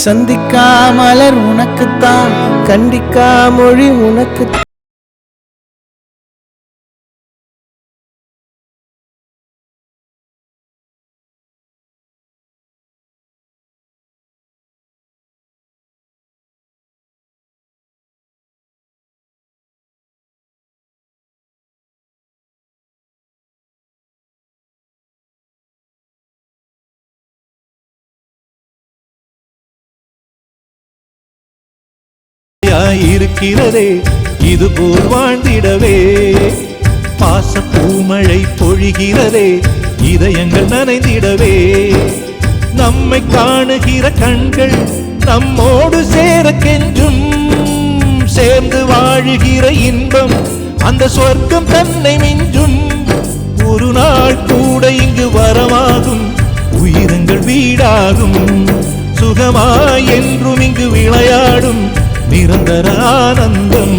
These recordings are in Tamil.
சந்திக்கா மலர் உனக்குத்தான் கண்டிக்கா மொழி உனக்கு இருக்கிறதே இது போல் வாழ்ந்திடவே. பாச பூமழை பொழிகிறதே இதயங்கள் நனைந்திடவே. நம்மை காணுகிற கண்கள் நம்மோடு சேர கெஞ்சும் சேர்ந்து வாழுகிற இன்பம் அந்த சொர்க்கம் தன்னை மிஞ்சும். ஒரு நாள் கூட இங்கு வரமாகும் உயிரங்கள் வீடாகும். சுகமாய் என்றும் இங்கு விளையாடும் நிரந்தர ஆனந்தம்.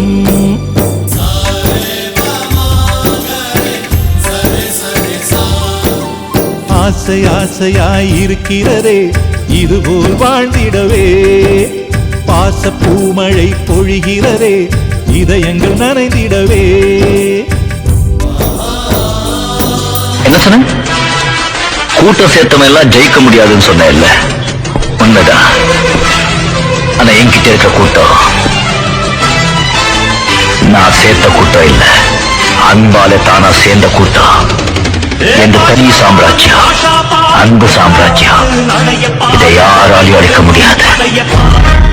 ஆசை ஆசையாய் இருக்கிறதே இதுபோல் வாழ்ந்திடவே. பாச பூமழை பொழிகிறதே இதயங்கள் நனைந்திடவே. என்ன சொன்ன கூட்டம் சேர்த்தவன் எல்லாம் ஜெயிக்க முடியாதுன்னு சொன்ன இல்ல உண்மைதான். ஆனா என்கிட்ட இருக்க கூட்டம். நான் சேர்த்த கூட்டம் இல்ல. அன்பால தானா சேர்ந்த கூட்டம். என்று தனி சாம்ராஜ்யம் அன்பு சாம்ராஜ்யம் இதை யாராலையும் அழிக்க முடியாது.